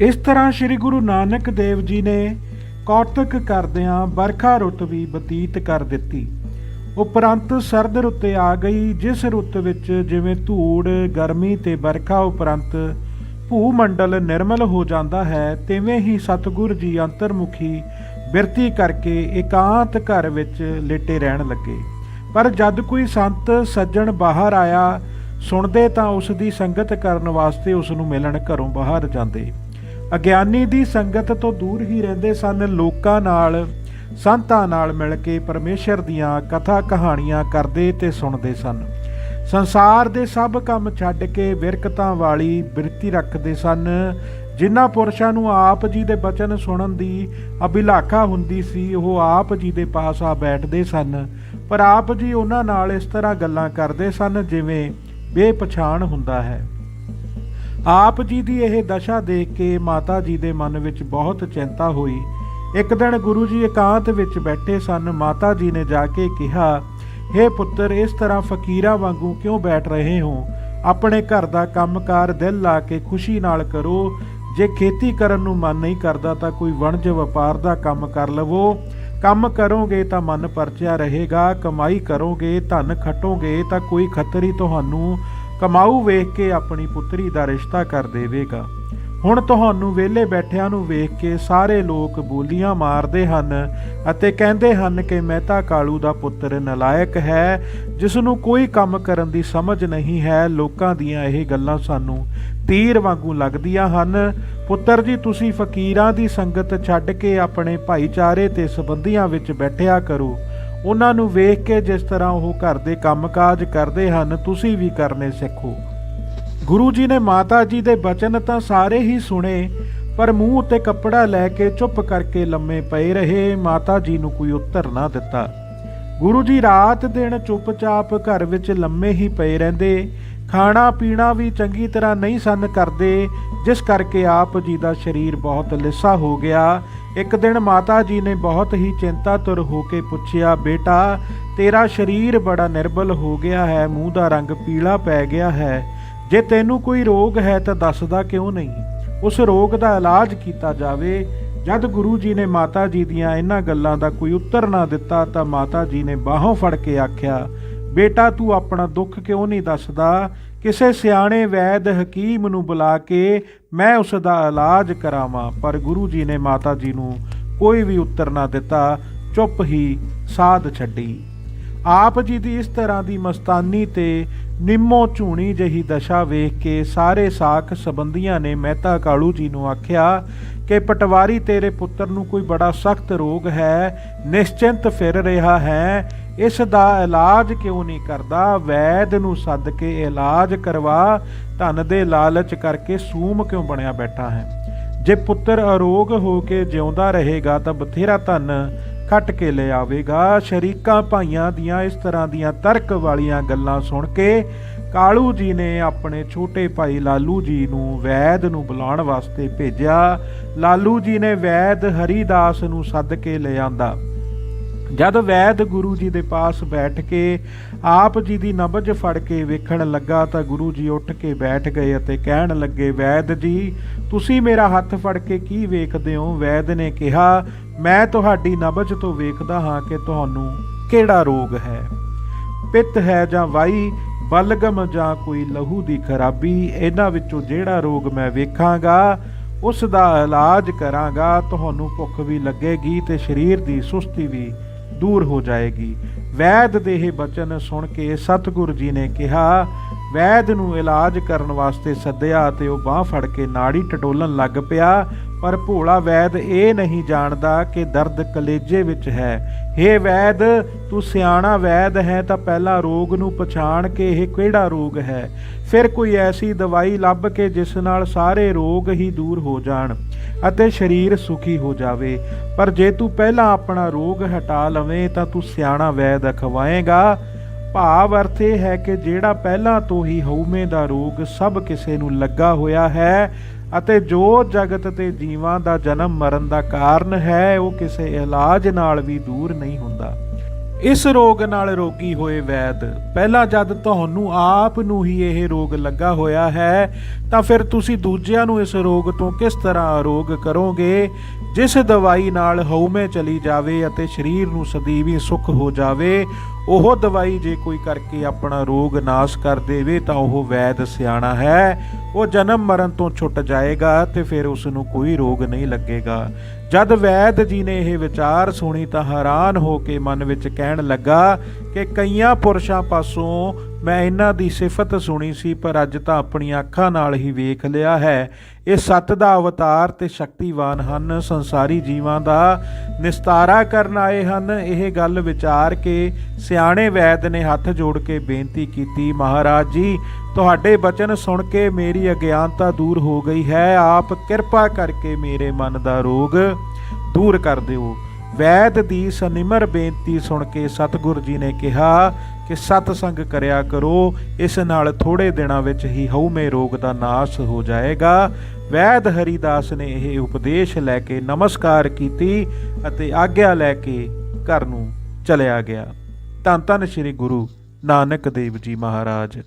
ਇਸ ਤਰ੍ਹਾਂ ਸ੍ਰੀ ਗੁਰੂ ਨਾਨਕ ਦੇਵ ਜੀ ਨੇ ਕੌਤਕ ਕਰਦਿਆਂ ਬਰਖਾ ਰੁੱਤ ਵੀ ਬਤੀਤ ਕਰ ਦਿੱਤੀ। ਉਪਰੰਤ ਸਰਦ ਰੁੱਤੇ ਆ ਗਈ, ਜਿਸ ਰੁੱਤ ਵਿੱਚ ਜਿਵੇਂ ਧੂੜ, ਗਰਮੀ ਤੇ ਬਰਖਾ ਉਪਰੰਤ ਭੂ ਮੰਡਲ ਨਿਰਮਲ ਹੋ ਜਾਂਦਾ ਹੈ, ਤਿਵੇਂ ਹੀ ਸਤਿਗੁਰ ਜੀ ਅੰਤਰਮੁਖੀ ਬਿਰਤੀ ਕਰਕੇ ਇਕਾਂਤ ਘਰ ਵਿੱਚ ਲੇਟੇ ਰਹਿਣ ਲੱਗੇ। ਪਰ ਜਦ ਕੋਈ ਸੰਤ ਸੱਜਣ ਬਾਹਰ ਆਇਆ, ਸੁਣਦੇ ਤਾਂ ਉਸ ਦੀ ਸੰਗਤ ਕਰਨ ਵਾਸਤੇ ਉਸ ਨੂੰ ਮਿਲਣ ਘਰੋਂ ਬਾਹਰ ਜਾਂਦੇ। ਅਗਿਆਨੀ ਦੀ ਸੰਗਤ ਤੋਂ ਦੂਰ ਹੀ ਰਹਿੰਦੇ ਸਨ ਲੋਕਾਂ ਨਾਲ, ਸੰਤਾਂ ਨਾਲ ਮਿਲ ਕੇ ਪਰਮੇਸ਼ਰ ਦੀਆਂ ਕਥਾ ਕਹਾਣੀਆਂ ਕਰਦੇ ਤੇ ਸੁਣਦੇ ਸਨ। ਸੰਸਾਰ ਦੇ ਸਭ ਕੰਮ ਛੱਡ ਕੇ ਵਿਰਕਤਾਂ ਵਾਲੀ ਬਿਰਤੀ ਰੱਖਦੇ ਸਨ, ਜਿਨ੍ਹਾਂ ਪੁਰਸ਼ਾਂ ਨੂੰ ਆਪ ਜੀ ਦੇ ਬਚਨ ਸੁਣਨ ਦੀ ਅਭਿਲਾਖਾ ਹੁੰਦੀ ਸੀ, ਉਹ ਆਪ ਜੀ ਦੇ ਪਾਸ ਆ ਬੈਠਦੇ ਸਨ। ਪਰ ਆਪ ਜੀ ਉਹਨਾਂ ਨਾਲ ਇਸ ਤਰ੍ਹਾਂ ਗੱਲਾਂ ਕਰਦੇ ਸਨ, ਜਿਵੇਂ ਬੇਪਛਾਣ ਹੁੰਦਾ ਹੈ। ਆਪ ਜੀ ਦੀ ਇਹ ਦਸ਼ਾ ਦੇਖ ਕੇ ਮਾਤਾ ਜੀ ਦੇ ਮਨ ਵਿੱਚ ਬਹੁਤ ਚਿੰਤਾ ਹੋਈ। ਇੱਕ ਦਿਨ ਗੁਰੂ ਜੀ ਇਕਾਂਤ ਵਿੱਚ ਬੈਠੇ ਸਨ। ਮਾਤਾ ਜੀ ਨੇ ਜਾ ਕੇ ਕਿਹਾ हे ਪੁੱਤਰ, ਇਸ ਤਰ੍ਹਾਂ ਫਕੀਰਾਂ ਵਾਂਗੂ ਕਿਉਂ ਬੈਠ ਰਹੇ ਹੋ? ਆਪਣੇ ਘਰ ਦਾ ਕੰਮਕਾਰ ਦਿਲ ਲਾ ਕੇ ਖੁਸ਼ੀ ਨਾਲ ਕਰੋ। ਜੇ ਖੇਤੀ ਕਰਨ ਨੂੰ ਮਨ ਨਹੀਂ ਕਰਦਾ ਤਾਂ ਕੋਈ ਵਣਜ ਵਪਾਰ ਦਾ ਕੰਮ ਕਰ ਲਵੋ। ਕੰਮ ਕਰੋਗੇ ਤਾਂ ਮਨ ਪਰਚਿਆ ਰਹੇਗਾ, ਕਮਾਈ ਕਰੋਗੇ, ਧਨ ਖਟੋਗੇ ਤਾਂ ਕੋਈ ਖੱਤਰੀ ਤੁਹਾਨੂੰ ਕਮਾਊ ਵੇਖ ਕੇ ਆਪਣੀ ਪੁੱਤਰੀ ਦਾ ਰਿਸ਼ਤਾ ਕਰ ਦੇਵੇਗਾ। ਹੁਣ ਤੁਹਾਨੂੰ ਵਿਹਲੇ ਬੈਠਿਆਂ ਨੂੰ ਵੇਖ ਕੇ ਸਾਰੇ ਲੋਕ ਬੋਲੀਆਂ ਮਾਰਦੇ ਹਨ ਅਤੇ ਕਹਿੰਦੇ ਹਨ ਕਿ ਮਹਿਤਾ ਕਾਲੂ ਦਾ ਪੁੱਤਰ ਨਲਾਇਕ ਹੈ ਜਿਸ ਨੂੰ ਕੋਈ ਕੰਮ ਕਰਨ ਦੀ ਸਮਝ ਨਹੀਂ ਹੈ। ਲੋਕਾਂ ਦੀਆਂ ਇਹ ਗੱਲਾਂ ਸਾਨੂੰ ਤੀਰ ਵਾਂਗੂ ਲੱਗਦੀਆਂ ਹਨ। ਪੁੱਤਰ ਜੀ, ਤੁਸੀਂ ਫਕੀਰਾਂ ਦੀ ਸੰਗਤ ਛੱਡ ਕੇ ਆਪਣੇ ਭਾਈਚਾਰੇ ਤੇ ਸਬੰਧੀਆਂ ਵਿੱਚ ਬੈਠਿਆ ਕਰੋ। ਉਹਨਾਂ ਨੂੰ ਵੇਖ ਕੇ ਜਿਸ ਤਰ੍ਹਾਂ ਉਹ ਘਰ ਦੇ ਕੰਮਕਾਜ ਕਰਦੇ ਹਨ, ਤੁਸੀਂ ਵੀ ਕਰਨੇ ਸਿੱਖੋ। ਗੁਰੂ ਜੀ ਨੇ ਮਾਤਾ ਜੀ ਦੇ ਬਚਨ ਤਾਂ ਸਾਰੇ ਹੀ ਸੁਣੇ, ਪਰ ਮੂੰਹ ਉੱਤੇ ਕੱਪੜਾ ਲੈ ਕੇ ਚੁੱਪ ਕਰਕੇ ਲੰਮੇ ਪਏ ਰਹੇ, ਮਾਤਾ ਜੀ ਨੂੰ ਕੋਈ ਉੱਤਰ ਨਾ ਦਿੱਤਾ। ਗੁਰੂ ਜੀ ਰਾਤ ਦਿਨ ਚੁੱਪਚਾਪ ਘਰ ਵਿੱਚ ਲੰਮੇ ਹੀ ਪਏ ਰਹਿੰਦੇ, ਖਾਣਾ ਪੀਣਾ ਵੀ ਚੰਗੀ ਤਰ੍ਹਾਂ ਨਹੀਂ ਸਨ ਕਰਦੇ, ਜਿਸ ਕਰਕੇ ਆਪ ਜੀ ਦਾ ਸਰੀਰ ਬਹੁਤ ਲਿੱਸਾ ਹੋ ਗਿਆ ਇੱਕ ਦਿਨ ਮਾਤਾ ਜੀ ਨੇ ਬਹੁਤ ਹੀ ਚਿੰਤਾਤੁਰ ਹੋ ਕੇ ਪੁੱਛਿਆ, ਬੇਟਾ, ਤੇਰਾ ਸਰੀਰ ਬੜਾ ਨਿਰਬਲ ਹੋ ਗਿਆ ਹੈ, ਮੂੰਹ ਦਾ ਰੰਗ ਪੀਲਾ ਪੈ ਗਿਆ ਹੈ। ਜੇ ਤੈਨੂੰ ਕੋਈ ਰੋਗ ਹੈ ਤਾਂ ਦੱਸਦਾ ਕਿਉਂ ਨਹੀਂ? ਉਸ ਰੋਗ ਦਾ ਇਲਾਜ ਕੀਤਾ ਜਾਵੇ। ਜਦ ਗੁਰੂ ਜੀ ਨੇ ਮਾਤਾ ਜੀ ਦੀਆਂ ਇਹਨਾਂ ਗੱਲਾਂ ਦਾ ਕੋਈ ਉੱਤਰ ਨਾ ਦਿੱਤਾ, ਤਾਂ ਮਾਤਾ ਜੀ ਨੇ ਬਾਹੋਂ ਫੜ ਕੇ ਆਖਿਆ, ਬੇਟਾ, ਤੂੰ ਆਪਣਾ ਦੁੱਖ ਕਿਉਂ ਨਹੀਂ ਦੱਸਦਾ? ਕਿਸੇ ਸਿਆਣੇ ਵੈਦ ਹਕੀਮ ਨੂੰ ਬੁਲਾ ਕੇ ਮੈਂ ਉਸ ਦਾ ਇਲਾਜ ਕਰਾਵਾਂ, ਪਰ ਗੁਰੂ ਜੀ ਨੇ ਮਾਤਾ ਜੀ ਨੂੰ ਕੋਈ ਵੀ ਉੱਤਰ ਨਾ ਦਿੱਤਾ, ਚੁੱਪ ਹੀ ਸਾਧ ਛੱਡੀ। ਆਪ ਜੀ ਦੀ ਇਸ ਤਰ੍ਹਾਂ ਦੀ ਮਸਤਾਨੀ ਤੇ ਨਿੰਮੋ ਝੂਣੀ ਜਹੀ ਦਸ਼ਾ ਵੇਖ ਕੇ ਸਾਰੇ ਸਾਖ ਸੰਬੰਧੀਆਂ ਨੇ ਮਹਿਤਾ ਕਾਲੂ ਜੀ ਨੂੰ ਆਖਿਆ ਕਿ ਪਟਵਾਰੀ ਤੇਰੇ ਪੁੱਤਰ ਨੂੰ ਕੋਈ ਬੜਾ ਸਖਤ ਰੋਗ ਹੈ, ਨਿਸ਼ਚਿੰਤ ਫਿਰ ਰਿਹਾ ਹੈ ਇਸ ਦਾ ਇਲਾਜ ਕਿਉਂ ਨਹੀਂ ਕਰਦਾ? ਵੈਦ ਨੂੰ ਸੱਦ ਕੇ ਇਲਾਜ ਕਰਵਾ, ਧਨ ਦੇ ਲਾਲਚ ਕਰਕੇ ਸੂਮ ਕਿਉਂ ਬਣਿਆ ਬੈਠਾ ਹੈ? ਜੇ ਪੁੱਤਰ ਅਰੋਗ ਹੋ ਕੇ ਜਿਉਂਦਾ ਰਹੇਗਾ ਤਾਂ ਬਥੇਰਾ ਧਨ ਖੱਟ ਕੇ ਲੈ ਆਵੇਗਾ। ਸ਼ਰੀਕਾਂ ਭਾਈਆਂ ਦੀਆਂ ਇਸ ਤਰ੍ਹਾਂ ਦੀਆਂ ਤਰਕ ਵਾਲੀਆਂ ਗੱਲਾਂ ਸੁਣ ਕੇ ਕਾਲੂ ਜੀ ਨੇ ਆਪਣੇ ਛੋਟੇ ਭਾਈ ਲਾਲੂ ਜੀ ਨੂੰ ਵੈਦ ਨੂੰ ਬੁਲਾਉਣ ਵਾਸਤੇ ਭੇਜਿਆ। ਲਾਲੂ ਜੀ ਨੇ ਵੈਦ ਹਰੀਦਾਸ ਨੂੰ ਸੱਦ ਕੇ ਲੈ ਆਂਦਾ। ਜਦ ਵੈਦ ਗੁਰੂ ਜੀ ਦੇ ਪਾਸ ਬੈਠ ਕੇ ਆਪ ਜੀ ਦੀ ਨਬਜ ਫੜ ਕੇ ਵੇਖਣ ਲੱਗਾ ਤਾਂ ਗੁਰੂ ਜੀ ਉੱਠ ਕੇ ਬੈਠ ਗਏ ਅਤੇ ਕਹਿਣ ਲੱਗੇ, ਵੈਦ ਜੀ, ਤੁਸੀਂ ਮੇਰਾ ਹੱਥ ਫੜ ਕੇ ਕੀ ਵੇਖਦੇ ਹੋ? ਵੈਦ ਨੇ ਕਿਹਾ, ਮੈਂ ਤੁਹਾਡੀ ਨਬਜ ਤੋਂ ਵੇਖਦਾ ਹਾਂ ਕਿ ਤੁਹਾਨੂੰ ਕਿਹੜਾ ਰੋਗ ਹੈ। ਪਿੱਤ ਹੈ ਜਾਂ ਵਾਈ, ਬਲਗਮ ਜਾਂ ਕੋਈ ਲਹੂ ਦੀ ਖਰਾਬੀ, ਇਹਨਾਂ ਵਿੱਚੋਂ ਜਿਹੜਾ ਰੋਗ ਮੈਂ ਵੇਖਾਂਗਾ, ਉਸ ਦਾ ਇਲਾਜ ਕਰਾਂਗਾ, ਤੁਹਾਨੂੰ ਭੁੱਖ ਵੀ ਲੱਗੇਗੀ ਤੇ ਸਰੀਰ ਦੀ ਸੁਸਤੀ ਵੀ ਦੂਰ ਹੋ ਜਾਏਗੀ। ਵੈਦ ਦੇ ਇਹ ਬਚਨ ਸੁਣ ਕੇ ਸਤਿਗੁਰੂ ਜੀ ਨੇ ਕਿਹਾ ਵੈਦ ਨੂੰ ਇਲਾਜ ਕਰਨ ਵਾਸਤੇ ਸੱਦਿਆ ਤੇ ਉਹ ਬਾਹ ਫੜ ਕੇ ਨਾੜੀ ਟਟੋਲਣ ਲੱਗ ਪਿਆ, ਪਰ ਭੋਲਾ ਵੈਦ ਇਹ ਨਹੀਂ ਜਾਣਦਾ ਕਿ ਦਰਦ ਕਲੇਜੇ ਵਿੱਚ ਹੈ। हे ਵੈਦ, ਤੂੰ ਸਿਆਣਾ ਵੈਦ ਹੈ ਤਾਂ ਪਹਿਲਾਂ ਰੋਗ ਨੂੰ ਪਛਾਣ ਕੇ ਇਹ ਕਿਹੜਾ ਰੋਗ ਹੈ? ਫਿਰ ਕੋਈ ਐਸੀ ਦਵਾਈ ਲੱਭ ਕੇ ਜਿਸ ਨਾਲ ਸਾਰੇ ਰੋਗ ਹੀ ਦੂਰ ਹੋ ਜਾਣ ਅਤੇ ਸਰੀਰ ਸੁਖੀ ਹੋ ਜਾਵੇ। ਪਰ ਜੇ ਤੂੰ ਪਹਿਲਾਂ ਆਪਣਾ ਰੋਗ ਹਟਾ ਲਵੇਂ ਤਾਂ ਤੂੰ ਸਿਆਣਾ ਵੈਦ ਅਖਵਾਏਗਾ। ਭਾਵ ਅਰਥ ਇਹ ਹੈ ਕਿ ਜਿਹੜਾ ਪਹਿਲਾਂ ਤੋਂ ਹੀ ਹਉਮੈ ਦਾ ਰੋਗ ਸਭ ਕਿਸੇ ਨੂੰ ਲੱਗਾ ਹੋਇਆ ਹੈ ਅਤੇ ਜੋ ਜਗਤ ਤੇ ਜੀਵਾਂ ਦਾ ਜਨਮ ਮਰਨ ਦਾ ਕਾਰਨ ਹੈ, ਉਹ ਕਿਸੇ ਇਲਾਜ ਨਾਲ ਵੀ ਦੂਰ ਨਹੀਂ ਹੁੰਦਾ। ਇਸ ਰੋਗ ਨਾਲ ਰੋਗੀ ਹੋਏ ਵੈਦ, ਪਹਿਲਾਂ ਜਦ ਤੁਹਾਨੂੰ ਆਪ ਨੂੰ ਹੀ ਇਹ ਰੋਗ ਲੱਗਾ ਹੋਇਆ ਹੈ, ਤਾਂ ਫਿਰ ਤੁਸੀਂ ਦੂਜਿਆਂ ਨੂੰ ਇਸ ਰੋਗ ਤੋਂ ਕਿਸ ਤਰ੍ਹਾਂ ਅਰੋਗ ਕਰੋਗੇ? ਜਿਸ ਦਵਾਈ ਨਾਲ ਹਉਮੈ ਚਲੀ ਜਾਵੇ ਅਤੇ ਸਰੀਰ ਨੂੰ ਸਦੀਵੀ ਸੁਖ ਹੋ ਜਾਵੇ, ਉਹ ਦਵਾਈ ਜੇ ਕੋਈ ਕਰਕੇ ਆਪਣਾ ਰੋਗ ਨਾਸ਼ ਕਰ ਦੇਵੇ, ਤਾਂ ਉਹ ਵੈਦ ਸਿਆਣਾ ਹੈ। ਉਹ ਜਨਮ ਮਰਨ ਤੋਂ ਛੁੱਟ ਜਾਏਗਾ ਤੇ ਫਿਰ ਉਸ ਨੂੰ ਕੋਈ ਰੋਗ ਨਹੀਂ ਲੱਗੇਗਾ। ਜਦ ਵੈਦ ਜੀ ਨੇ ਇਹ ਵਿਚਾਰ ਸੁਣੀ ਤਾਂ ਹੈਰਾਨ ਹੋ ਕੇ ਮਨ ਵਿੱਚ ਕਹਿਣ ਲੱਗਾ ਕਿ ਕਈਆਂ ਪੁਰਸ਼ਾਂ ਪਾਸੋਂ ਮੈਂ ਇਹਨਾਂ ਦੀ ਸਿਫਤ ਸੁਣੀ ਸੀ, ਪਰ ਅੱਜ ਤਾਂ ਆਪਣੀਆਂ ਅੱਖਾਂ ਨਾਲ ਹੀ ਵੇਖ ਲਿਆ ਹੈ। ਇਹ ਸੱਤ ਦਾ ਅਵਤਾਰ ਤੇ ਸ਼ਕਤੀਵਾਨ ਹਨ। ਸੰਸਾਰੀ ਜੀਵਾਂ ਦਾ ਨਿਸਤਾਰਾ ਕਰਨ ਆਏ ਹਨ। ਇਹ ਗੱਲ ਵਿਚਾਰ ਕੇ ਸਿਆਣੇ ਵੈਦ ਨੇ ਹੱਥ ਜੋੜ ਕੇ ਬੇਨਤੀ ਕੀਤੀ, ਮਹਾਰਾਜ ਜੀ, ਤੁਹਾਡੇ ਬਚਨ ਸੁਣ ਕੇ ਮੇਰੀ ਅਗਿਆਨਤਾ ਦੂਰ ਹੋ ਗਈ ਹੈ। ਆਪ ਕਿਰਪਾ ਕਰਕੇ ਮੇਰੇ ਮਨ ਦਾ ਰੋਗ ਦੂਰ ਕਰ ਦਿਓ। ਵੈਦ ਦੀ ਸਨਿਮਰ ਬੇਨਤੀ ਸੁਣ ਕੇ ਸਤਿਗੁਰ ਜੀ ਨੇ ਕਿਹਾ ਕਿ ਸਤ ਸੰਗ ਕਰਿਆ ਕਰੋ, ਇਸ ਨਾਲ ਥੋੜੇ ਦਿਨਾਂ ਵਿੱਚ ਹੀ ਹਉਮੈ ਰੋਗ ਦਾ ਨਾਸ਼ ਹੋ ਜਾਏਗਾ। ਵੈਦ ਹਰੀਦਾਸ ਨੇ ਇਹ ਉਪਦੇਸ਼ ਲੈ ਕੇ ਨਮਸਕਾਰ ਕੀਤੀ ਅਤੇ ਆਗਿਆ ਲੈ ਕੇ ਘਰ ਨੂੰ ਚਲਿਆ ਗਿਆ। ਧੰਨ ਧੰਨ ਸ੍ਰੀ ਗੁਰੂ ਨਾਨਕ ਦੇਵ ਜੀ ਮਹਾਰਾਜ।